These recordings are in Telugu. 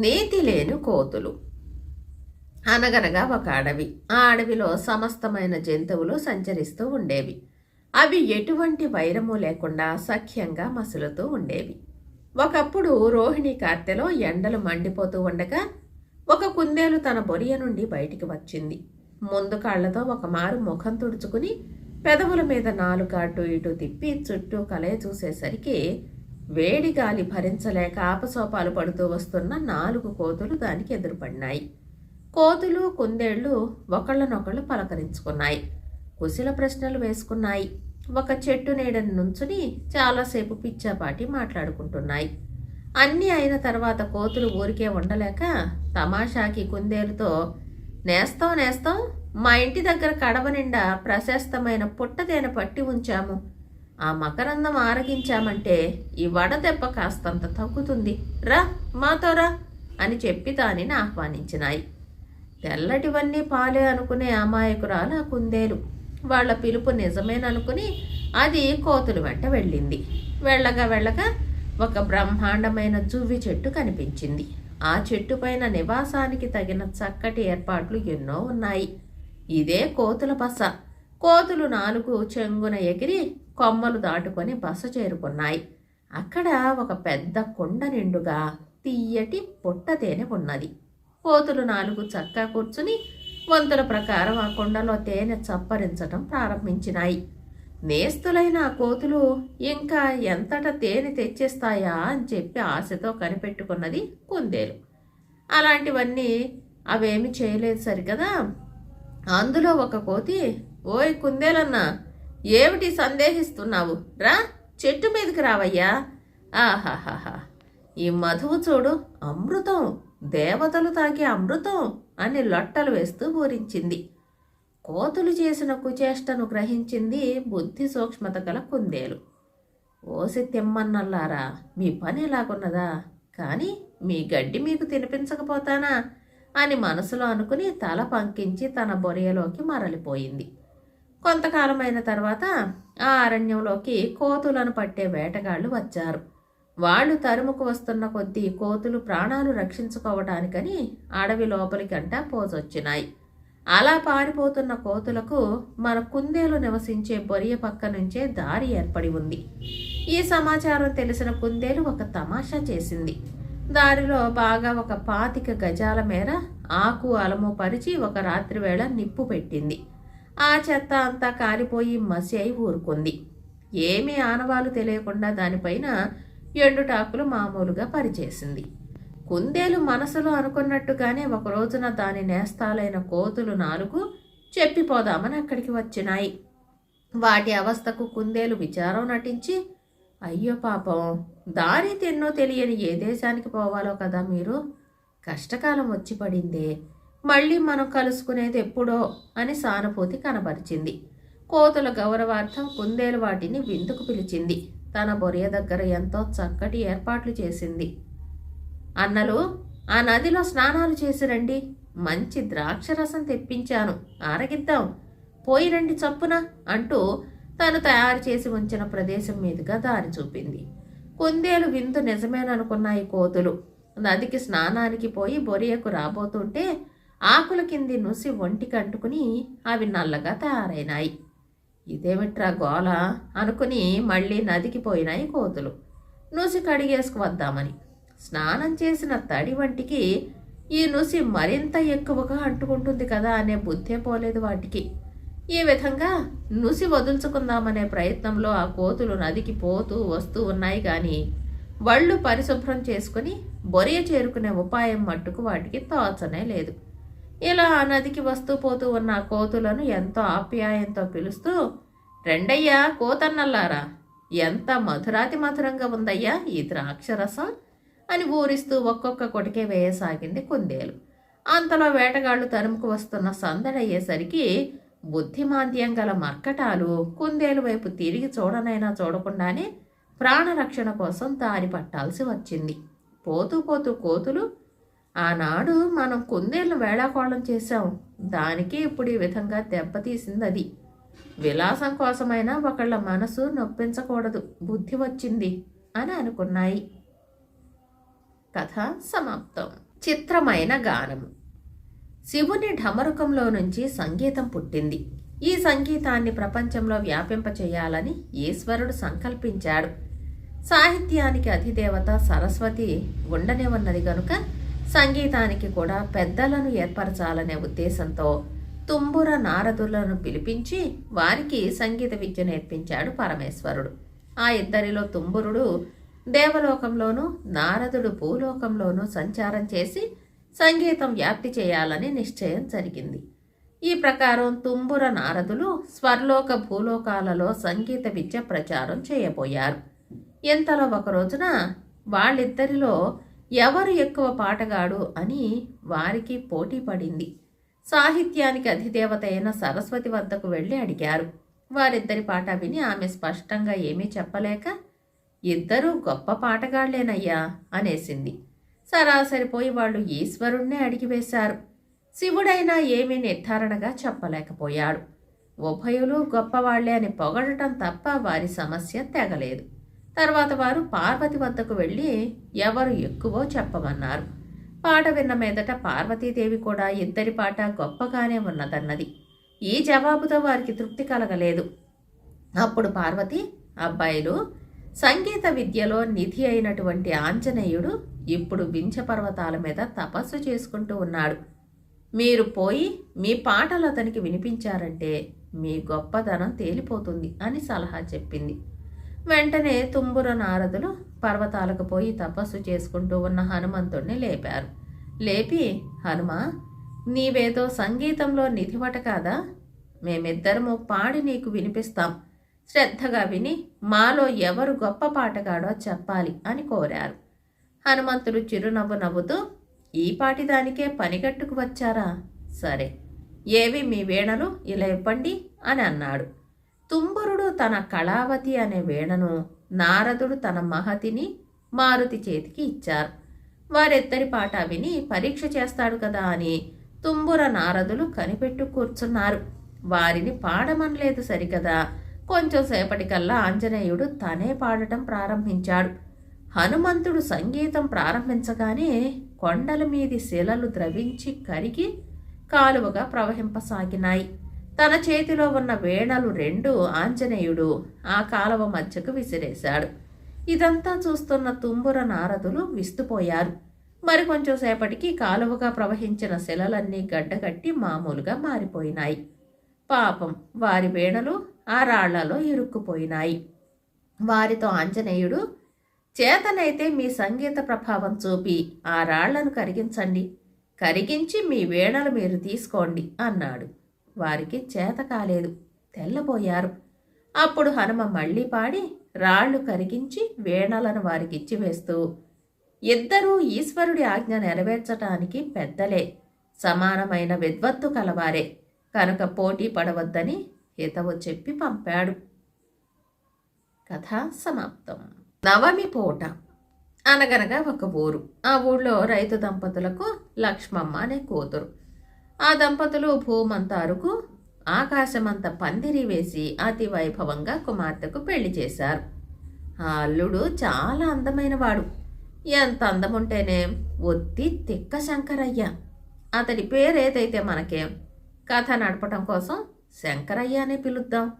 నీతి లేని కోతులు. అనగనగా ఒక అడవి. ఆ అడవిలో సమస్తమైన జంతువులు సంచరిస్తూ ఉండేవి. అవి ఎటువంటి వైరము లేకుండా సఖ్యంగా మసులుతూ ఉండేవి. ఒకప్పుడు రోహిణి కార్తెలో ఎండలు మండిపోతూ ఉండగా ఒక కుందేలు తన బొరియ నుండి బయటికి వచ్చింది. ముందు కాళ్ళతో ఒక మారు ముఖం తుడుచుకుని పెదవుల మీద నాలుగు అటు ఇటు తిప్పి చుట్టూ కలయ చూసేసరికి వేడి గాలి భరించలేక ఆపసోపాలు పడుతూ వస్తున్న నాలుగు కోతులు దానికి ఎదురుపడినాయి. కోతులు కుందేళ్ళు ఒకళ్ళనొకళ్ళు పలకరించుకున్నాయి. కుశల ప్రశ్నలు వేసుకున్నాయి. ఒక చెట్టు నీడని నుంచుని చాలాసేపు పిచ్చాపాటి మాట్లాడుకుంటున్నాయి. అన్నీ అయిన తర్వాత కోతులు ఊరికే ఉండలేక తమాషాకి కుందేలుతో నేస్తాం నేస్తాం మా ఇంటి దగ్గర కడవ నిండా ప్రశస్తమైన పుట్టదేన పట్టి ఉంచాము. ఆ మకరందం ఆరగించామంటే ఈ వడదెబ్బ కాస్తంత తగ్గుతుంది. రా మాతో రా అని చెప్పి దానిని ఆహ్వానించినాయి. తెల్లటివన్నీ పాలే అనుకునే అమాయకురాలు ఆ కుందేలు. వాళ్ళ పిలుపు నిజమేననుకుని అది కోతులు వెంట వెళ్ళింది. వెళ్ళగా వెళ్ళగా ఒక బ్రహ్మాండమైన జువ్వి చెట్టు కనిపించింది. ఆ చెట్టు పైన నివాసానికి తగిన చక్కటి ఏర్పాట్లు ఎన్నో ఉన్నాయి. ఇదే కోతుల బస. కోతులు నాలుగు చెంగున ఎగిరి కొమ్మలు దాటుకొని బస చేరుకున్నాయి. అక్కడ ఒక పెద్ద కొండ నిండుగా తీయటి పుట్ట తేనె ఉన్నది. కోతులు నాలుగు చక్కా కూర్చుని వంతుల ప్రకారం ఆ కొండలో తేనె చప్పరించటం ప్రారంభించినాయి. నేస్తులైన ఆ కోతులు ఇంకా ఎంతట తేనె తెచ్చేస్తాయా అని చెప్పి ఆశతో కనిపెట్టుకున్నది కుందేలు. అలాంటివన్నీ అవేమి చేయలేదు సరికదా అందులో ఒక కోతి ఓయ్ కుందేలన్నా ఏమిటి సందేహిస్తున్నావు? రా చెట్టు మీదకి రావయ్యా. ఆహాహాహా. ఈ మధువు చూడు అమృతం. దేవతలు తాగే అమృతం అని లొట్టలు వేస్తూ పూరించింది కోతులు చేసిన కుచేష్టను గ్రహించింది బుద్ధి సూక్ష్మత గల కుందేలు. ఓసి తిమ్మన్నల్లారా మీ పని ఇలాగున్నదా కానీ మీ గడ్డి మీకు తినిపించకపోతానా? అని మనసులో అనుకుని తల పంకించి తన బొరియలోకి మరలిపోయింది. కొంతకాలమైన తర్వాత ఆ అరణ్యంలోకి కోతులను పట్టే వేటగాళ్ళు వచ్చారు. వాళ్ళు తరుముకు వస్తున్న కొద్దీ కోతులు ప్రాణాలు రక్షించుకోవటానికని అడవి లోపలికంట పోజొచ్చినాయి. అలా పారిపోతున్న కోతులకు మన కుందేలు నివసించే బొరియ పక్క నుంచే దారి ఏర్పడి ఉంది. ఈ సమాచారం తెలిసిన కుందేలు ఒక తమాషా చేసింది. దారిలో బాగా ఒక పాతిక గజాల మేర ఆకు అలము పరిచి ఒక రాత్రి వేళ నిప్పు పెట్టింది. ఆ చెత్త అంతా కాలిపోయి మసి అయి ఊరుకుంది. ఏమీ ఆనవాలు తెలియకుండా దానిపైన ఎండుటాకులు మామూలుగా పరిచేసింది. కుందేలు మనసులో అనుకున్నట్టుగానే ఒక రోజున దాని నేస్తాలైన కోతులు నాలుగు చెప్పిపోదామని అక్కడికి వచ్చినాయి. వాటి అవస్థకు కుందేలు విచారం నటించి అయ్యో పాపం దారి తిన్నో తెలియని ఏ దేశానికి పోవాలో కదా మీరు? కష్టకాలం వచ్చి పడిందే. మళ్ళీ మనం కలుసుకునేది ఎప్పుడో అని సానుభూతి కనబరిచింది. కోతుల గౌరవార్థం కుందేలు వాటిని విందుకు పిలిచింది. తన బొరియ దగ్గర ఎంతో చక్కటి ఏర్పాట్లు చేసింది. అన్నలు ఆ నదిలో స్నానాలు చేసి రండి. మంచి ద్రాక్షరసం తెప్పించాను. ఆరగిద్దాం. పోయి రండి చప్పున అంటూ తను తయారు చేసి ఉంచిన ప్రదేశం మీదుగా దారి చూపింది. కుందేలు విందు నిజమేననుకున్నాయి కోతులు. నదికి స్నానానికి పోయి బొరియకు రాబోతుంటే ఆకుల కింది నుసి ఒంటికి అంటుకుని అవి నల్లగా తయారైనాయి. ఇదేమిట్రా గోల అనుకుని మళ్ళీ నదికి పోయినాయి కోతులు. నుసి కడిగేసుకు వద్దామని. స్నానం చేసిన తడి వంటికి ఈ నుసి మరింత ఎక్కువగా అంటుకుంటుంది కదా అనే బుద్ధే పోలేదు వాటికి. ఈ విధంగా నుసి వదుల్చుకుందామనే ప్రయత్నంలో ఆ కోతులు నదికి పోతూ వస్తూ ఉన్నాయి కానీ వళ్ళు పరిశుభ్రం చేసుకుని బొరియ చేరుకునే ఉపాయం మట్టుకు వాటికి తోచనే లేదు. ఇలా ఆ నదికి వస్తూ పోతూ ఉన్న కోతులను ఎంతో ఆప్యాయంతో పిలుస్తూ రెండయ్యా కోతన్నల్లారా ఎంత మధురాతి మధురంగా ఉందయ్యా ఈ ద్రాక్షరసం అని ఊరిస్తూ ఒక్కొక్క కొటికే వేయసాగింది కుందేలు. అంతలో వేటగాళ్ళు తరుముకు వస్తున్న సందడయ్యేసరికి బుద్ధిమాంద్యం గల మర్కటాలు కుందేలు వైపు తిరిగి చూడనైనా చూడకుండానే ప్రాణరక్షణ కోసం దారి పట్టాల్సి వచ్చింది. పోతూ పోతూ కోతులు ఆనాడు మనం కుందేళ్ళు వేళాకోళం చేశాం. దానికి ఇప్పుడు ఈ విధంగా దెబ్బతీసింది అది విలాసం కోసమైనా ఒకళ్ళ మనసు నొప్పించకూడదు. బుద్ధి వచ్చింది అని అనుకున్నాయి. కథ సమాప్తం. చిత్రమైన గానము. శివుని ఢమరుకంలో నుంచి సంగీతం పుట్టింది. ఈ సంగీతాన్ని ప్రపంచంలో వ్యాపింపచేయాలని ఈశ్వరుడు సంకల్పించాడు. సాహిత్యానికి అధిదేవత సరస్వతి ఉండనే ఉన్నది గనుక సంగీతానికి కూడా పెద్దలను ఏర్పరచాలనే ఉద్దేశంతో తుంబుర నారదులను పిలిపించి వారికి సంగీత విద్య నేర్పించాడు పరమేశ్వరుడు. ఆ ఇద్దరిలో తుంబురుడు దేవలోకంలోనూ నారదుడు భూలోకంలోనూ సంచారం చేసి సంగీతం వ్యాప్తి చేయాలని నిశ్చయం జరిగింది. ఈ ప్రకారం తుంబుర నారదులు స్వర్లోక భూలోకాలలో సంగీత విద్య ప్రచారం చేయబోయారు. ఇంతలో ఒక రోజున వాళ్ళిద్దరిలో ఎవరు ఎక్కువ పాటగాడు అని వారికి పోటీ పడింది. సాహిత్యానికి అధిదేవత అయిన సరస్వతి వద్దకు వెళ్ళి అడిగారు. వారిద్దరి పాట విని ఆమె స్పష్టంగా ఏమీ చెప్పలేక ఇద్దరూ గొప్ప పాటగాళ్ళేనయ్యా అనేసింది. సరాసరిపోయి వాళ్ళు ఈశ్వరుణ్ణే అడిగివేశారు శివుడైనా ఏమీ నిర్ధారణగా చెప్పలేకపోయాడు. ఉభయులు గొప్పవాళ్ళే అని పొగడటం తప్ప వారి సమస్య తెగలేదు. తర్వాత వారు పార్వతి వద్దకు వెళ్ళి ఎవరు ఎక్కువో చెప్పమన్నారు. పాట విన్న మీదట పార్వతీదేవి కూడా ఇద్దరి పాట గొప్పగానే ఉన్నదన్నది. ఈ జవాబుతో వారికి తృప్తి కలగలేదు. అప్పుడు పార్వతి అబ్బాయిలు సంగీత విద్యలో నిధి అయినటువంటి ఆంజనేయుడు ఇప్పుడు వింఛ పర్వతాల మీద తపస్సు చేసుకుంటూ ఉన్నాడు. మీరు పోయి మీ పాటలు అతనికి వినిపించారంటే మీ గొప్పదనం తేలిపోతుంది అని సలహా చెప్పింది. వెంటనే తుంబుర నారదులు పర్వతాలకు పోయి తపస్సు చేసుకుంటూ ఉన్న హనుమంతుణ్ణి లేపారు. లేపి హనుమ నీవేదో సంగీతంలో నిధివట కాదా? మేమిద్దరము పాడి నీకు వినిపిస్తాం. శ్రద్ధగా విని మాలో ఎవరు గొప్ప పాటగాడో చెప్పాలి అని కోరారు. హనుమంతుడు చిరునవ్వు నవ్వుతూ ఈ పాటి దానికే పనిగట్టుకు వచ్చారా? సరే ఏవి మీ వీణలు ఇలా ఇవ్వండి అని అన్నాడు. తుంబురుడు తన కళావతి అనే వీణను నారదుడు తన మహతిని మారుతి చేతికి ఇచ్చారు. వారిద్దరి పాట విని పరీక్ష చేస్తాడు కదా అని తుంబుర నారదులు కనిపెట్టు కూర్చున్నారు. వారిని పాడమనలేదు సరికదా కొంచెం సేపటికల్లా ఆంజనేయుడు తనే పాడటం ప్రారంభించాడు. హనుమంతుడు సంగీతం ప్రారంభించగానే కొండల మీది శిలలు ద్రవించి కరిగి కాలువగా ప్రవహింపసాగినాయి. తన చేతిలో ఉన్న వేణలు రెండు ఆంజనేయుడు ఆ కాలువ మధ్యకు విసిరేశాడు. ఇదంతా చూస్తున్న తుంబుర నారదులు విస్తుపోయారు. మరికొంచెం సేపటికి కాలువగా ప్రవహించిన శిలలన్నీ గడ్డగట్టి మామూలుగా మారిపోయినాయి. పాపం వారి వేణలు ఆ రాళ్ళలో ఇరుక్కుపోయినాయి. వారితో ఆంజనేయుడు చేతనైతే మీ సంగీత ప్రభావం చూపి ఆ రాళ్ళను కరిగించండి. కరిగించి మీ వేణలు మీరు తీసుకోండి అన్నాడు. వారికి చేత కాలేదు. తెల్లబోయారు. అప్పుడు హనుమ మళ్ళీ పాడి రాళ్ళు కరిగించి వీణలను వారికిచ్చి వేస్తూ ఇద్దరూ ఈశ్వరుడి ఆజ్ఞ నెరవేర్చటానికి పెద్దలే. సమానమైన విద్వత్తు కలవారే. కనుక పోటీ పడవద్దని హితవు చెప్పి పంపాడు. కథ సమాప్తం. నవమి పూట. అనగనగా ఒక ఊరు. ఆ ఊళ్ళో రైతు దంపతులకు లక్ష్మమ్మ అనే కూతురు. ఆ దంపతులు భూమంత అరుకు ఆకాశమంత పందిరి వేసి అతి వైభవంగా కుమార్తెకు పెళ్ళి చేశారు. ఆ అల్లుడు చాలా అందమైనవాడు. ఎంత అందముంటేనే ఒత్తి తిక్క శంకరయ్య. అతడి పేరేదైతే మనకేం కథ నడపటం కోసం శంకరయ్య అనే పిలుద్దాం.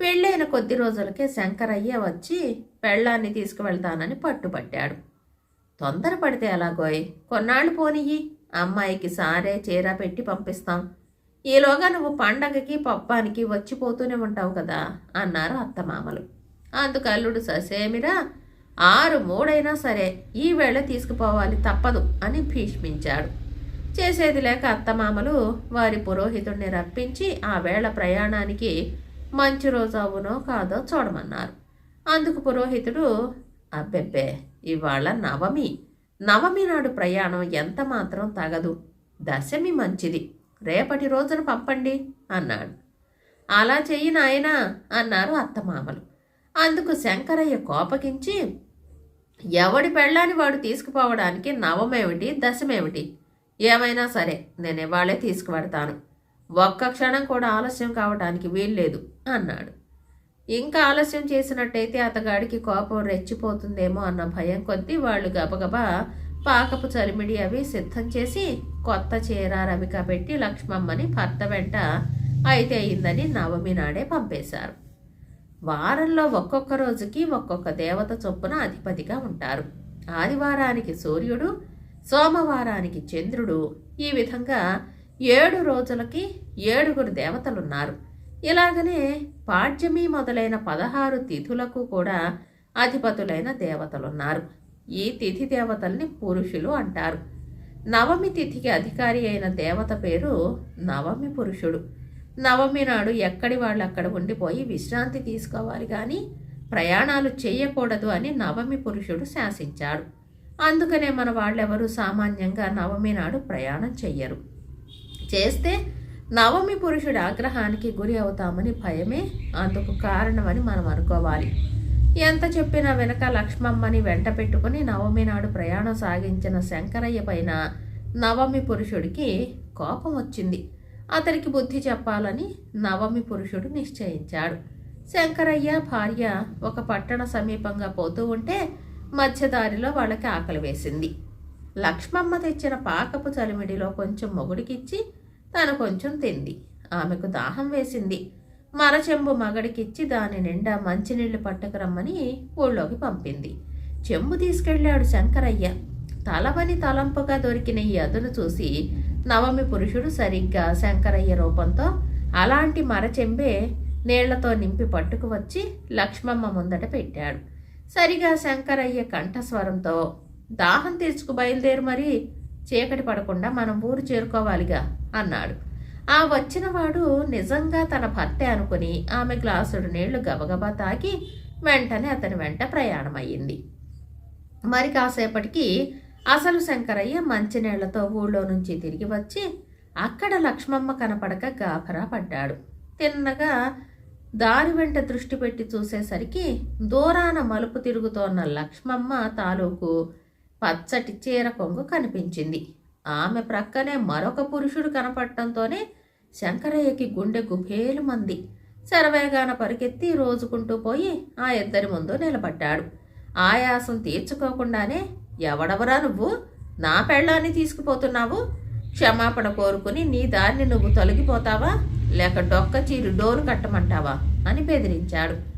పెళ్ళైన కొద్ది రోజులకే శంకరయ్య వచ్చి పెళ్ళాన్ని తీసుకువెళ్తానని పట్టుపట్టాడు తొందరపడితే ఎలాగోయ్ కొన్నాళ్ళు పోనియ్యి అమ్మాయికి సారే చీర పెట్టి పంపిస్తాం. ఈలోగా నువ్వు పండగకి పప్పానికి వచ్చిపోతూనే ఉంటావు కదా అన్నారు అత్తమామలు. అందుకు అల్లుడు ససేమిరా ఆరు మూడైనా సరే ఈవేళ తీసుకుపోవాలి తప్పదు అని భీష్మించాడు. చేసేది లేక అత్తమామలు వారి పురోహితుణ్ణి రప్పించి ఆ వేళ ప్రయాణానికి మంచి రోజు అవునో కాదో చూడమన్నారు. అందుకు పురోహితుడు అబ్బెబ్బే ఇవాళ నవమి. నవమి నాడు ప్రయాణం ఎంత మాత్రం తగదు. దశమి మంచిది. రేపటి రోజున పంపండి అన్నాడు. అలా చెయ్యి నాయనా అన్నారు అత్తమామలు. అందుకు శంకరయ్య కోపగించి ఎవడి పెళ్ళాని వాడు తీసుకుపోవడానికి నవమేమిటి దశమేమిటి? ఏమైనా సరే నేను ఇవాళే తీసుకువెడతాను. ఒక్క క్షణం కూడా ఆలస్యం కావడానికి వీల్లేదు అన్నాడు. ఇంకా ఆలస్యం చేసినట్టయితే అతగాడికి కోపం రెచ్చిపోతుందేమో అన్న భయం కొద్దీ వాళ్ళు గబగబా పాకపు చలిమిడి అవి సిద్ధం చేసి కొత్త చీర రవిక పెట్టి లక్ష్మమ్మని భర్త వెంట అయితే అయిందని నవమి నాడే పంపేశారు. వారంలో ఒక్కొక్క రోజుకి ఒక్కొక్క దేవత చొప్పున అధిపతిగా ఉంటారు. ఆదివారానికి సూర్యుడు సోమవారానికి చంద్రుడు ఈ విధంగా ఏడు రోజులకి ఏడుగురు దేవతలున్నారు. ఇలాగనే పాడ్యమి మొదలైన పదహారు తిథులకు కూడా అధిపతులైన దేవతలున్నారు. ఈ తిథి దేవతల్ని పురుషులు అంటారు. నవమి తిథికి అధికారి అయిన దేవత పేరు నవమి పురుషుడు. నవమి నాడు ఎక్కడి వాళ్ళు అక్కడ ఉండిపోయి విశ్రాంతి తీసుకోవాలి కానీ ప్రయాణాలు చేయకూడదు అని నవమి పురుషుడు శాసించాడు. అందుకనే మన వాళ్ళెవరూ సామాన్యంగా నవమి నాడు ప్రయాణం చెయ్యరు. చేస్తే నవమి పురుషుడి ఆగ్రహానికి గురి అవుతామని భయమే అందుకు కారణమని మనం అనుకోవాలి. ఎంత చెప్పినా వెనక లక్ష్మమ్మని వెంట పెట్టుకుని నవమి నాడు ప్రయాణం సాగించిన శంకరయ్య పైన నవమి పురుషుడికి కోపం వచ్చింది. అతనికి బుద్ధి చెప్పాలని నవమి పురుషుడు నిశ్చయించాడు. శంకరయ్య భార్య ఒక పట్టణ సమీపంగా పోతూ ఉంటే మధ్యదారిలో వాళ్ళకి ఆకలి వేసింది. లక్ష్మమ్మ తెచ్చిన పాకపు చలిమిడిలో కొంచెం మొగుడికిచ్చి తను కొంచెం తింది. ఆమెకు దాహం వేసింది. మరచెంబు మగడికిచ్చి దాని నిండా మంచినీళ్ళు పట్టుకురమ్మని ఊళ్ళోకి పంపింది. చెంబు తీసుకెళ్ళాడు శంకరయ్య. తలవని తలంపుగా దొరికిన ఈ అదును చూసి నవమి పురుషుడు సరిగ్గా శంకరయ్య రూపంతో అలాంటి మరచెంబే నీళ్ళతో నింపి పట్టుకు వచ్చి లక్ష్మమ్మ ముందట పెట్టాడు. సరిగా శంకరయ్య కంఠస్వరంతో దాహం తీర్చుకు బయలుదేరు మరి. చీకటి పడకుండా మనం ఊరు చేరుకోవాలిగా అన్నాడు. ఆ వచ్చినవాడు నిజంగా తన భర్తే అనుకుని ఆమె గ్లాసుడు నీళ్ళు గబగబా తాకి వెంటనే అతని వెంట ప్రయాణమయ్యింది. మరి కాసేపటికి అసలు శంకరయ్య మంచినీళ్ళతో ఊళ్ళో నుంచి తిరిగి వచ్చి అక్కడ లక్ష్మమ్మ కనపడక గాభరా పడ్డాడు. తిన్నగా దారి వెంట దృష్టి పెట్టి చూసేసరికి దూరాన మలుపు తిరుగుతోన్న లక్ష్మమ్మ తాలూకు పచ్చటి చీర కొంగు కనిపించింది. ఆమె ప్రక్కనే మరొక పురుషుడు కనపడటంతోనే శంకరయ్యకి గుండె గుభేలు మంది శరవేగాన పరిగెత్తి రోజుకుంటూ పోయి ఆ ఇద్దరి ముందు నిలబడ్డాడు. ఆయాసం తీర్చుకోకుండానే ఎవడవరా నువ్వు? నా పెళ్ళాన్ని తీసుకుపోతున్నావు? క్షమాపణ కోరుకుని నీ దారిని నువ్వు తొలగిపోతావా? లేక డొక్క చీరు డోరు కట్టమంటావా? అని బెదిరించాడు.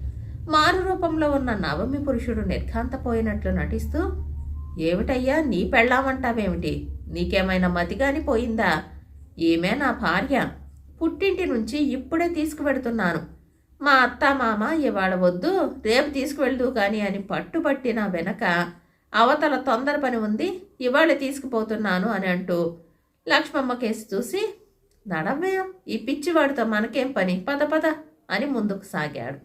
మారు రూపంలో ఉన్న నవమి పురుషుడు నిర్ఘాంతపోయినట్లు నటిస్తూ ఏమిటయ్యా నీ పెళ్ళామంటావేమిటి? నీకేమైనా మతిగాని పోయిందా ఈమె నా భార్య. పుట్టింటి నుంచి ఇప్పుడే తీసుకువెడుతున్నాను. మా అత్త మామ ఇవాళ వద్దు రేపు తీసుకువెళ్దు కానీ అని పట్టుబట్టి నా వెనక అవతల తొందర పని ఉంది ఇవాళ తీసుకుపోతున్నాను అని అంటూ లక్ష్మమ్మ కేసు చూసి నడమేం ఈ పిచ్చివాడితో మనకేం పని? పద పద అని ముందుకు సాగాడు.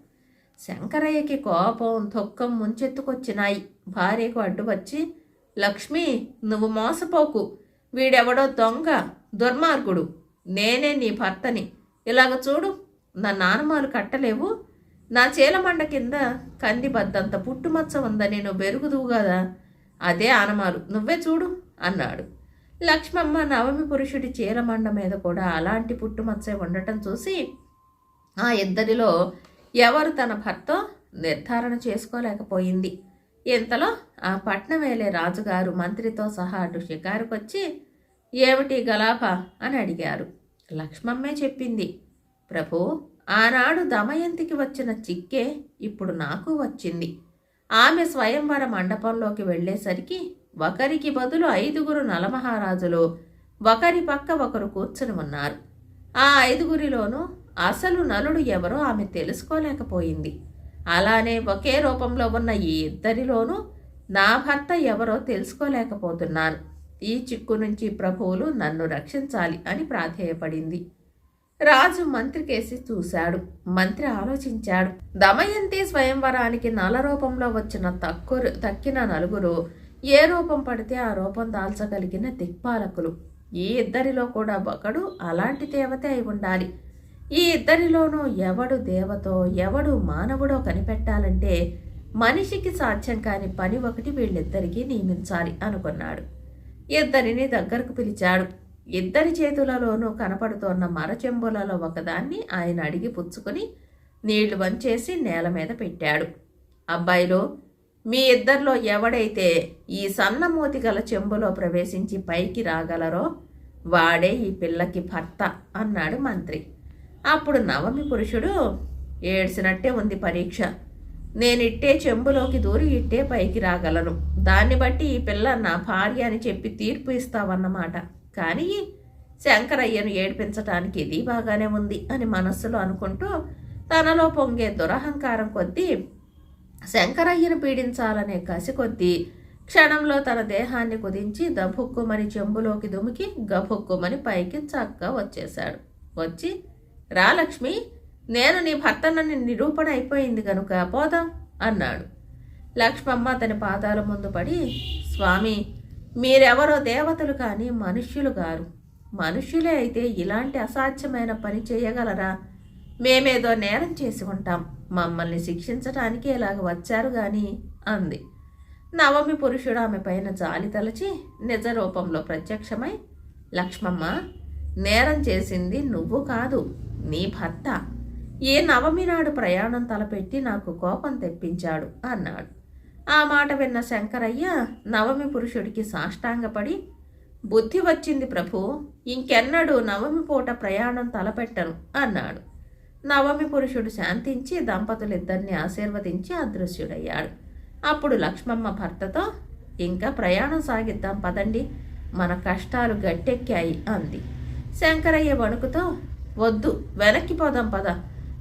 శంకరయ్యకి కోపం దుఃఖం ముంచెత్తుకొచ్చినాయి. భార్యకు అడ్డు వచ్చి లక్ష్మి నువ్వు మోసపోకు. వీడెవడో దొంగ దుర్మార్గుడు. నేనే నీ భర్తని. ఇలాగ చూడు నా నానమాలు కట్టలేవు. నా చీలమండ కింద కంది బద్దంత పుట్టుమచ్చ ఉందని నువ్వు బెరుగుదువు కదా. అదే ఆనమాలు. నువ్వే చూడు అన్నాడు. లక్ష్మమ్మ నవమి పురుషుడి చీలమండ మీద కూడా అలాంటి పుట్టుమచ్చే ఉండటం చూసి ఆ ఇద్దరిలో ఎవరు తన భర్త నిర్ధారణ చేసుకోలేకపోయింది. ఇంతలో ఆ పట్నం వేలే రాజుగారు మంత్రితో సహా అటు షికారుకొచ్చి ఏమిటి గలాప అని అడిగారు. లక్ష్మమ్మే చెప్పింది ప్రభు ఆనాడు దమయంతికి వచ్చిన చిక్కే ఇప్పుడు నాకు వచ్చింది. ఆమె స్వయంవర మండపంలోకి వెళ్ళేసరికి ఒకరికి బదులు ఐదుగురు నలమహారాజులు ఒకరి పక్క ఒకరు కూర్చుని ఉన్నారు. ఆ ఐదుగురిలోనూ అసలు నలుడు ఎవరో ఆమె తెలుసుకోలేకపోయింది. అలానే ఒకే రూపంలో ఉన్న ఈ ఇద్దరిలోనూ నా భర్త ఎవరో తెలుసుకోలేకపోతున్నాను ఈ చిక్కు నుంచి ప్రభువులు నన్ను రక్షించాలి అని ప్రాధేయపడింది. రాజు మంత్రి కేసి చూశాడు. మంత్రి ఆలోచించాడు. దమయంతి స్వయంవరానికి నల రూపంలో వచ్చిన తక్కు తక్కిన నలుగురు ఏ రూపం పడితే ఆ రూపం దాల్చగలిగిన దిక్పాలకులు. ఈ ఇద్దరిలో కూడా ఒకడు అలాంటి దేవతే అయి ఉండాలి. ఈ ఇద్దరిలోనూ ఎవడు దేవతో ఎవడు మానవుడో కనిపెట్టాలంటే మనిషికి సాధ్యం కాని పని ఒకటి వీళ్ళిద్దరికీ నియమించాలి అనుకున్నాడు. ఇద్దరిని దగ్గరకు పిలిచాడు. ఇద్దరి చేతులలోనూ కనపడుతోన్న మరచెంబులలో ఒకదాన్ని ఆయన అడిగి పుచ్చుకొని నీళ్ళు వంచేసి నేల మీద పెట్టాడు. అబ్బాయిలు మీ ఇద్దరిలో ఎవడైతే ఈ సన్నమూతి గల చెంబులో ప్రవేశించి పైకి రాగలరో వాడే ఈ పిల్లకి భర్త అన్నాడు మంత్రి. అప్పుడు నవమి పురుషుడు ఏడ్చినట్టే ఉంది పరీక్ష. నేను ఇట్టే చెంబులోకి దూరి ఇట్టే పైకి రాగలను. దాన్ని బట్టి ఈ పిల్ల నా భార్య అని చెప్పి తీర్పు ఇస్తావన్నమాట. కానీ శంకరయ్యను ఏడిపించటానికి ఇది బాగానే ఉంది అని మనస్సులో అనుకుంటూ తనలో పొంగే దురహంకారం కొద్దీ శంకరయ్యను పీడించాలనే కసి కొద్దీ క్షణంలో తన దేహాన్ని కుదించి దభుక్కుమని చెంబులోకి దుమికి గభుక్కుమని పైకి చక్కగా వచ్చేశాడు. వచ్చి రా లక్ష్మి నేను నీ భర్తనని నిరూపణ అయిపోయింది కనుక పోదాం అన్నాడు. లక్ష్మమ్మ అతని పాదాల ముందు పడి స్వామి మీరెవరో దేవతలు కానీ మనుష్యులు గారు మనుష్యులే అయితే ఇలాంటి అసాధ్యమైన పని చేయగలరా? మేమేదో నేరం చేసి ఉంటాం. మమ్మల్ని శిక్షించటానికి ఇలాగ వచ్చారు గాని అంది. నవమి పురుషుడు ఆమె పైన జాలి తలచి నిజ రూపంలో ప్రత్యక్షమై లక్ష్మమ్మ నేరం చేసింది నువ్వు కాదు. నీ భర్త ఏ నవమి నాడు ప్రయాణం తలపెట్టి నాకు కోపం తెప్పించాడు అన్నాడు. ఆ మాట విన్న శంకరయ్య నవమి పురుషుడికి సాష్టాంగపడి బుద్ధి వచ్చింది ప్రభు ఇంకెన్నడూ నవమి పూట ప్రయాణం తలపెట్టను అన్నాడు. నవమి పురుషుడు శాంతించి దంపతులిద్దరిని ఆశీర్వదించి అదృశ్యుడయ్యాడు. అప్పుడు లక్ష్మమ్మ భర్తతో ఇంకా ప్రయాణం సాగిద్దాం పదండి మన కష్టాలు గట్టెక్కాయి అంది. శంకరయ్య వణుకుతో వద్దు వెనక్కి పోదాం పద.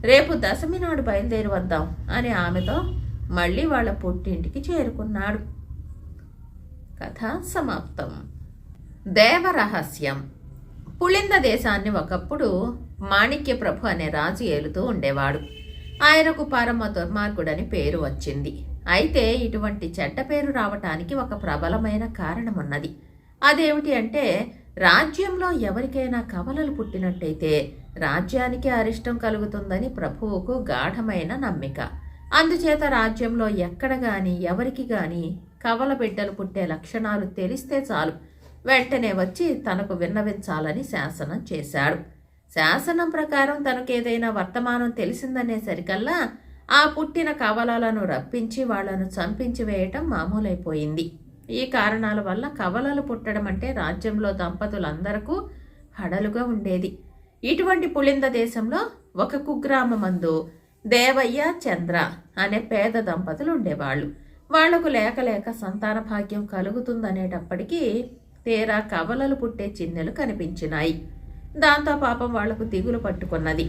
రేపు దశమి నాడు బయలుదేరి వద్దాం అని ఆమెతో మళ్ళీ వాళ్ళ పుట్టింటికి చేరుకున్నాడు. కథ సమాప్తం. దేవరహస్యం. పుళింద దేశాన్ని ఒకప్పుడు మాణిక్య ప్రభు అనే రాజు ఏలుతూ ఉండేవాడు. ఆయనకు పరమ దుర్మార్గుడని పేరు వచ్చింది. అయితే ఇటువంటి చెడ్డ పేరు రావటానికి ఒక ప్రబలమైన కారణమున్నది. అదేమిటి అంటే రాజ్యంలో ఎవరికైనా కవలలు పుట్టినట్టయితే రాజ్యానికి అరిష్టం కలుగుతుందని ప్రభువుకు గాఢమైన నమ్మిక. అందుచేత రాజ్యంలో ఎక్కడ గాని ఎవరికి గాని కవల బిడ్డలు పుట్టే లక్షణాలు తెలిస్తే చాలు. వెంటనే వచ్చి తనకు విన్నవించాలని శాసనం చేశాడు. శాసనం ప్రకారం తనకేదైనా వర్తమానం తెలిసిందనే సరికల్లా ఆ పుట్టిన కవలలను రప్పించి వాళ్ళను చంపించి వేయటం మామూలైపోయింది. ఈ కారణాల వల్ల కవలలు పుట్టడం అంటే రాజ్యంలో దంపతులందరకు హడలుగా ఉండేది. ఇటువంటి పులింద దేశంలో ఒక కుగ్రామమందు దేవయ్య చంద్ర అనే పేద దంపతులు ఉండేవాళ్ళు వాళ్ళకు లేక లేక సంతాన భాగ్యం కలుగుతుందనేటప్పటికీ తీరా కవలలు పుట్టే చిన్నెలు కనిపించినాయి. దాంతో పాపం వాళ్ళకు దిగులు పట్టుకున్నది.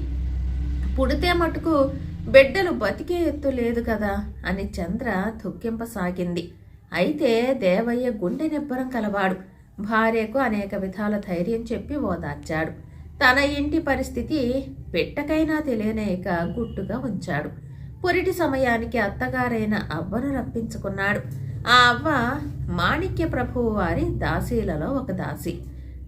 పుడితే మటుకు బిడ్డలు బతికే ఎత్తు లేదు కదా అని చంద్ర దుఃఖింపసాగింది. అయితే దేవయ్య గుండె నిబ్బరం కలవాడు. భార్యకు అనేక విధాల ధైర్యం చెప్పి ఓదార్చాడు. తన ఇంటి పరిస్థితి పెట్టకైనా తెలియనేక గుట్టుగా ఉంచాడు. పురిటి సమయానికి అత్తగారైన అవ్వను రప్పించుకున్నాడు. ఆ అవ్వ మాణిక్య ప్రభువు వారి దాసీలలో ఒక దాసి.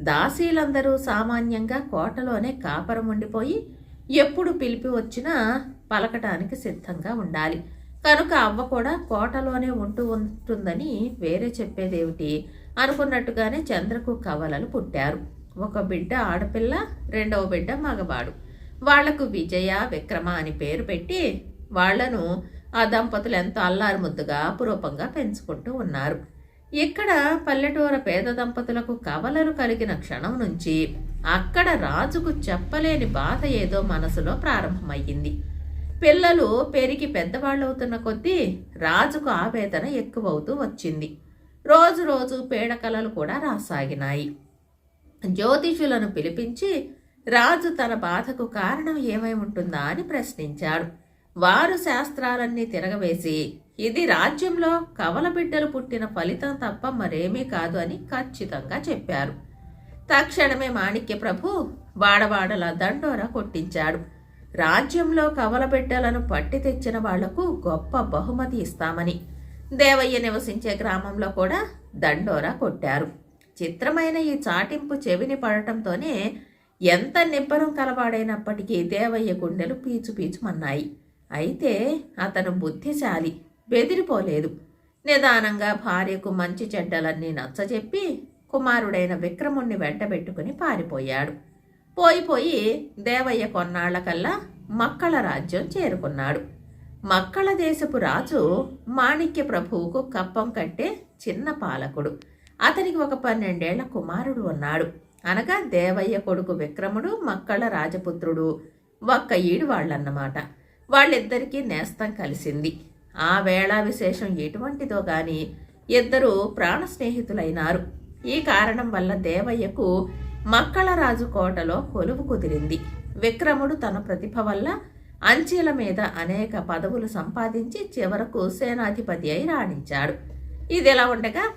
దాసీలందరూ సామాన్యంగా కోటలోనే కాపరం ఉండిపోయి ఎప్పుడు పిలిపి వచ్చినా పలకటానికి సిద్ధంగా ఉండాలి. కనుక అవ్వ కూడా కోటలోనే ఉంటూ ఉంటుందని వేరే చెప్పేదేమిటి? అనుకున్నట్టుగానే చంద్రకు కవలలు పుట్టారు. ఒక బిడ్డ ఆడపిల్ల రెండవ బిడ్డ మగవాడు. వాళ్ళకు విజయ విక్రమ అని పేరు పెట్టి వాళ్ళను ఆ దంపతులు ఎంతో అల్లారు ముద్దుగా అపురూపంగా పెంచుకుంటూ ఉన్నారు. ఇక్కడ పల్లెటూర పేద దంపతులకు కవలలు కలిగిన క్షణం నుంచి అక్కడ రాజుకు చెప్పలేని బాధ ఏదో మనసులో ప్రారంభమయ్యింది. పిల్లలు పెరిగి పెద్దవాళ్ళవుతున్న కొద్దీ రాజుకు ఆవేదన ఎక్కువవుతూ వచ్చింది. రోజు రోజు పేడకలలు కూడా రాసాగినాయి. జ్యోతిషులను పిలిపించి రాజు తన బాధకు కారణం ఏమై ఉంటుందా అని ప్రశ్నించాడు. వారు శాస్త్రాలన్నీ తిరగవేసి ఇది రాజ్యంలో కవల బిడ్డలు పుట్టిన ఫలితం తప్ప మరేమీ కాదు అని ఖచ్చితంగా చెప్పారు. తక్షణమే మాణిక్య ప్రభు వాడవాడల దండోర కొట్టించాడు. రాజ్యంలో కవల బిడ్డలను పట్టి తెచ్చిన వాళ్ళకు గొప్ప బహుమతి ఇస్తామని దేవయ్య నివసించే గ్రామంలో కూడా దండోరా కొట్టారు. చిత్రమైన ఈ చాటింపు చెవిని పడటంతోనే ఎంత నిబ్బరం కలవాడైనప్పటికీ దేవయ్య గుండెలు పీచు పీచుమన్నాయి అయితే అతను బుద్ధిశాలి బెదిరిపోలేదు. నిదానంగా భార్యకు మంచి చెడ్డలన్నీ నచ్చజెప్పి కుమారుడైన విక్రముణ్ణి వెంటబెట్టుకుని పారిపోయాడు. పోయిపోయి దేవయ్య కొన్నాళ్ళకల్లా మక్కల రాజ్యం చేరుకున్నాడు. మక్కళ దేశపు రాజు మాణిక్య ప్రభువుకు కప్పం కట్టే చిన్న పాలకుడు. అతనికి ఒక పన్నెండేళ్ళ కుమారుడు ఉన్నాడు. అనగా దేవయ్య కొడుకు విక్రముడు మక్కళ రాజపుత్రుడు. ఒక్క ఈడు వాళ్ళన్నమాట. వాళ్ళిద్దరికీ నేస్తం కలిసింది. ఆ వేళ విశేషం ఎటువంటిదో గాని ఇద్దరు ప్రాణ స్నేహితులైనారు ఈ కారణం వల్ల దేవయ్యకు మక్కళరాజు కోటలో కొలువు కుదిరింది. విక్రముడు తన ప్రతిభ వల్ల అంచీల మీద అనేక పదవులు సంపాదించి చివరకు సేనాధిపతి అయి రాణించాడు. ఇది ఎలా ఉండగా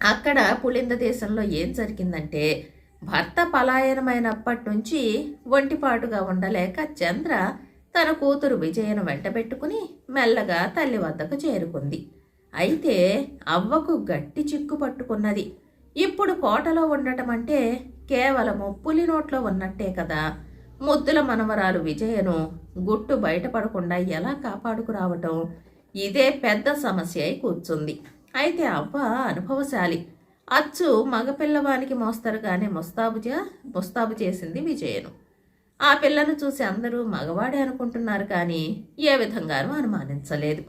అక్కడ పులింద దేశంలో ఏం జరిగిందంటే భర్త పలాయనమైనప్పటి నుంచి ఒంటిపాటుగా ఉండలేక చంద్ర తన కూతురు విజయను వెంటబెట్టుకుని మెల్లగా తల్లి వద్దకు చేరుకుంది. అయితే అవ్వకు గట్టి చిక్కు పట్టుకున్నది. ఇప్పుడు కోటలో ఉండటం అంటే కేవలము పులి నోట్లో ఉన్నట్టే కదా. ముద్దుల మనవరాలు విజయను గుట్టు బయటపడకుండా ఎలా కాపాడుకురావటం? ఇదే పెద్ద సమస్య అయి కూర్చుంది. అయితే అవ్వ అనుభవశాలి. అచ్చు మగపిల్లవానికి మోస్తరుగానే ముస్తాబు ముస్తాబు చేసింది విజయను. ఆ పిల్లను చూసి అందరూ మగవాడే అనుకుంటున్నారు కానీ ఏ విధంగానూ అనుమానించలేదు.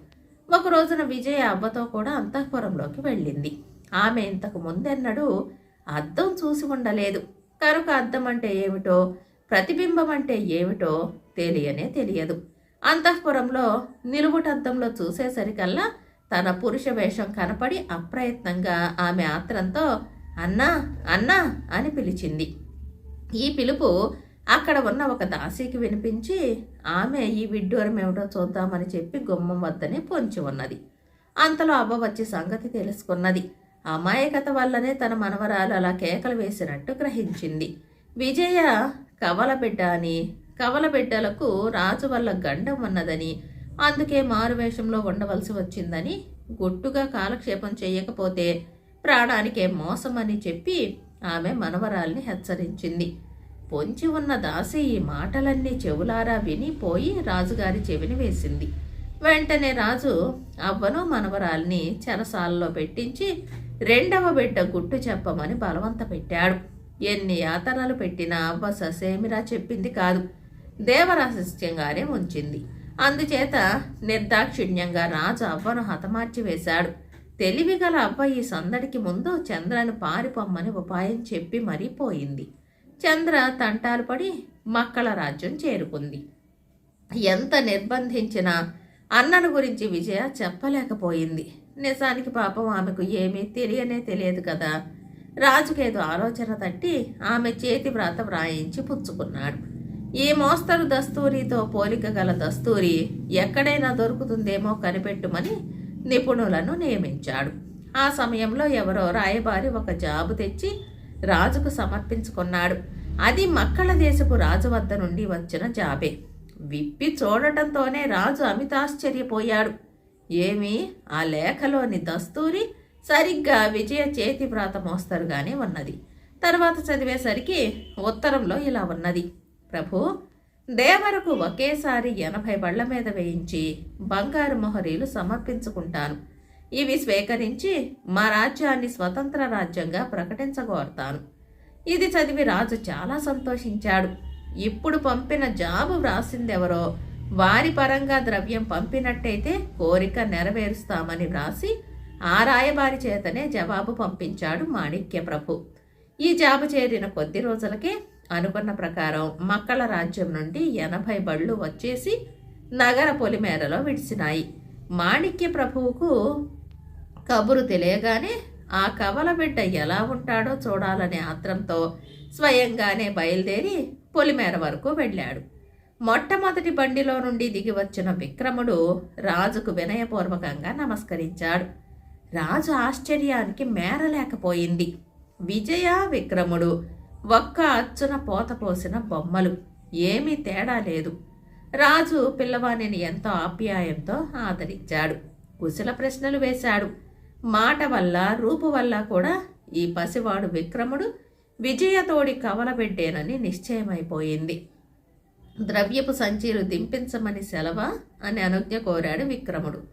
ఒక రోజున విజయ అవ్వతో కూడా అంతఃపురంలోకి వెళ్ళింది. ఆమె ఇంతకు ముందెన్నడూ అద్దం చూసి ఉండలేదు. కనుక అద్దం అంటే ఏమిటో ప్రతిబింబం అంటే ఏమిటో తెలియనే తెలియదు. అంతఃపురంలో నిలువుటద్దంలో చూసేసరికల్లా తన పురుష వేషం కనపడి అప్రయత్నంగా ఆమె ఆత్రంతో అన్నా అన్నా అని పిలిచింది. ఈ పిలుపు అక్కడ ఉన్న ఒక దాసీకి వినిపించి ఆమె ఈ విడ్డూరమేమిటో చూద్దామని చెప్పి గుమ్మం వద్దనే పొంచి ఉన్నది. అంతలో అవ్వ వచ్చి సంగతి తెలుసుకున్నది. అమాయకత వల్లనే తన మనవరాలు అలా కేకలు వేసినట్టు గ్రహించింది. విజయ కవల బిడ్డ అని కవల బిడ్డలకు రాజు వల్ల గండం ఉన్నదని అందుకే మారువేషంలో ఉండవలసి వచ్చిందని గుట్టుగా కాలక్షేపం చేయకపోతే ప్రాణానికే మోసమని చెప్పి ఆమె మనవరాల్ని హెచ్చరించింది. పొంచి ఉన్న దాసి ఈ మాటలన్నీ చెవులారా విని పోయి రాజుగారి చెవిని వేసింది. వెంటనే రాజు అవ్వను మనవరాల్ని చెరసాలలో పెట్టించి రెండవ బిడ్డ గుట్టు చెప్పమని బలవంత పెట్టాడు. ఎన్ని యాతనలు పెట్టినా అవ్వ ససేమిరా చెప్పింది కాదు. దేవరహస్యంగానే ఉంచింది. అందుచేత నిర్దాక్షిణ్యంగా రాజు అవ్వను హతమార్చి వేశాడు తెలివిగల అబ్బాయి ఈ సందడికి ముందు చంద్రను పారిపోమ్మని ఉపాయం చెప్పి మరిపోయింది చంద్ర తంటాలు పడి మక్కల రాజ్యం చేరుకుంది. ఎంత నిర్బంధించినా అన్నను గురించి విజయ చెప్పలేకపోయింది. నిజానికి పాపం ఆమెకు ఏమీ తెలియనే తెలియదు కదా. రాజుకేదో ఆలోచన తట్టి ఆమె చేతి వ్రాత వ్రాయించి పుచ్చుకున్నాడు. ఈ మోస్తరు దస్తూరితో పోలిక గల దస్తూరి ఎక్కడైనా దొరుకుతుందేమో కనిపెట్టుమని నిపుణులను నియమించాడు. ఆ సమయంలో ఎవరో రాయబారి ఒక జాబు తెచ్చి రాజుకు సమర్పించుకున్నాడు. అది మక్కళ దేశపు రాజు వద్ద నుండి వచ్చిన జాబే. విప్పి చూడటంతోనే రాజు అమితాశ్చర్యపోయాడు. ఏమి? ఆ లేఖలోని దస్తూరి సరిగ్గా విజయ చేతి వ్రాత మోస్తరుగానే ఉన్నది. తర్వాత చదివేసరికి ఉత్తరంలో ఇలా ఉన్నది. ప్రభు దేవరకు ఒకేసారి ఎనభై బళ్ళ మీద వేయించి బంగారు మొహరీలు సమర్పించుకుంటాను. ఇవి స్వీకరించి మా రాజ్యాన్ని స్వతంత్ర రాజ్యంగా ప్రకటించగోరుతాను. ఇది చదివి రాజు చాలా సంతోషించాడు. ఇప్పుడు పంపిన జాబు వ్రాసిందెవరో వారి పరంగా ద్రవ్యం పంపినట్టయితే కోరిక నెరవేరుస్తామని వ్రాసి ఆ రాయబారి చేతనే జవాబు పంపించాడు మాణిక్య ప్రభు ఈ జాబు చేరిన కొద్ది రోజులకే అనుకున్న ప్రకారం మక్కల రాజ్యం నుండి ఎనభై బళ్ళు వచ్చేసి నగర పొలిమేరలో విడిచినాయి. మాణిక్య ప్రభువుకు కబురు తెలియగానే ఆ కవల బిడ్డ ఎలా ఉంటాడో చూడాలనే ఆత్రంతో స్వయంగానే బయలుదేరి పొలిమేర వరకు వెళ్ళాడు. మొట్టమొదటి బండిలో నుండి దిగి వచ్చిన విక్రముడు రాజుకు వినయపూర్వకంగా నమస్కరించాడు. రాజు ఆశ్చర్యానికి మేరలేకపోయింది విజయ విక్రముడు ఒక్క అచ్చున పోత పోసిన బొమ్మలు. ఏమీ తేడా లేదు. రాజు పిల్లవాణిని ఎంతో ఆప్యాయంతో ఆదరించాడు. కుశల ప్రశ్నలు వేశాడు. మాట వల్ల రూపు వల్ల కూడా ఈ పసివాడు విక్రముడు విజయతోడి కవలబెడ్డేనని నిశ్చయమైపోయింది. ద్రవ్యపు సంచీలు దింపించమని సెలవ అని అనుజ్ఞ కోరాడు విక్రముడు.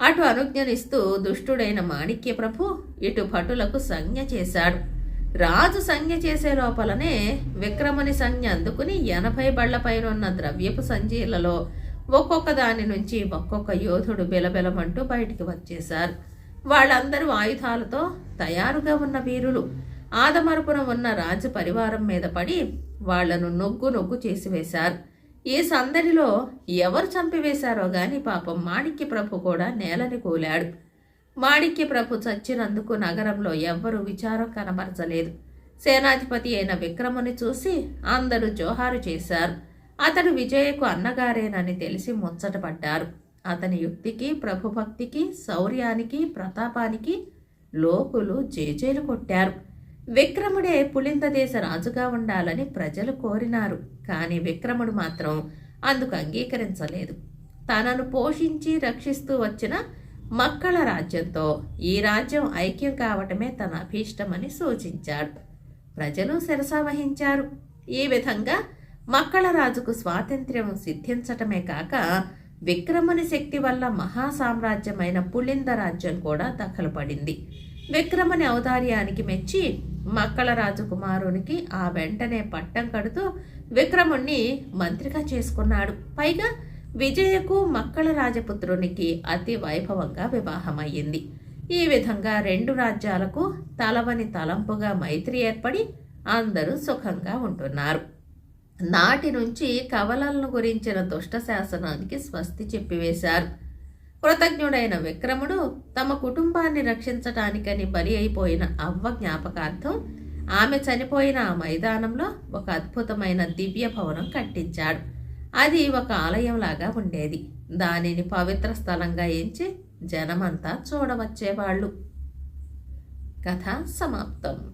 అటు అనుజ్ఞనిస్తూ దుష్టుడైన మాణిక్యప్రభు ఇటు భటులకు సంజ్ఞ చేశాడు. రాజు సంజ్ఞ చేసే లోపలనే విక్రముని సంజ్ఞ అందుకుని ఎనభై బళ్ళపైనున్న ద్రవ్యపు సంజీలలో ఒక్కొక్క దాని నుంచి ఒక్కొక్క యోధుడు బిలబిలమంటూ బయటికి వచ్చేశారు. వాళ్ళందరూ ఆయుధాలతో తయారుగా ఉన్న వీరులు. ఆదమరపున ఉన్న రాజు పరివారం మీద పడి వాళ్ళను నొగ్గు నొగ్గు చేసివేశారు ఈ సందడిలో ఎవరు చంపివేశారో గాని పాపం మాణిక్య ప్రభు కూడా నేలని కూలాడు. మాణిక్య ప్రభు చచ్చినందుకు నగరంలో ఎవ్వరూ విచారం కనబరచలేదు. సేనాధిపతి అయిన విక్రముని చూసి అందరూ జోహారు చేశారు. అతడు విజయకు అన్నగారేనని తెలిసి ముచ్చటపడ్డారు. అతని యుక్తికి ప్రభుభక్తికి శౌర్యానికి ప్రతాపానికి లోకులు జేజేలు కొట్టారు. విక్రముడే పులింద దేశ రాజుగా ఉండాలని ప్రజలు కోరినారు. కానీ విక్రముడు మాత్రం అందుకు అంగీకరించలేదు. తనను పోషించి రక్షిస్తూ వచ్చిన మక్కళ రాజ్యంతో ఈ రాజ్యం ఐక్యం కావటమే తన అభీష్టమని సూచించాడు. ప్రజలు శిరసావహించారు ఈ విధంగా మక్కళ రాజుకు స్వాతంత్ర్యం సిద్ధించటమే కాక విక్రముని శక్తి వల్ల మహాసామ్రాజ్యమైన పులింద రాజ్యం కూడా దఖలుపడింది. విక్రముని ఔదార్యానికి మెచ్చి మక్కళ రాజకుమారునికి ఆ వెంటనే పట్టం కడుతూ విక్రముణ్ణి మంత్రిగా చేసుకున్నాడు. పైగా విజయకు మక్కళ రాజపుత్రునికి అతి వైభవంగా వివాహమయ్యింది. ఈ విధంగా రెండు రాజ్యాలకు తలవని తలంపుగా మైత్రి ఏర్పడి అందరూ సుఖంగా ఉంటున్నారు. నాటి నుంచి కవలలను గురించిన దుష్ట శాసనానికి స్వస్తి చెప్పివేశారు. కృతజ్ఞుడైన విక్రముడు తమ కుటుంబాన్ని రక్షించటానికని బలి అయిపోయిన అవ్వ జ్ఞాపకార్థం ఆమె చనిపోయిన ఆ మైదానంలో ఒక అద్భుతమైన దివ్య భవనం కట్టించాడు. అది ఒక ఆలయంలాగా ఉండేది. దానిని పవిత్ర స్థలంగా ఎంచి జనమంతా చూడవచ్చేవాళ్ళు. కథ సమాప్తం.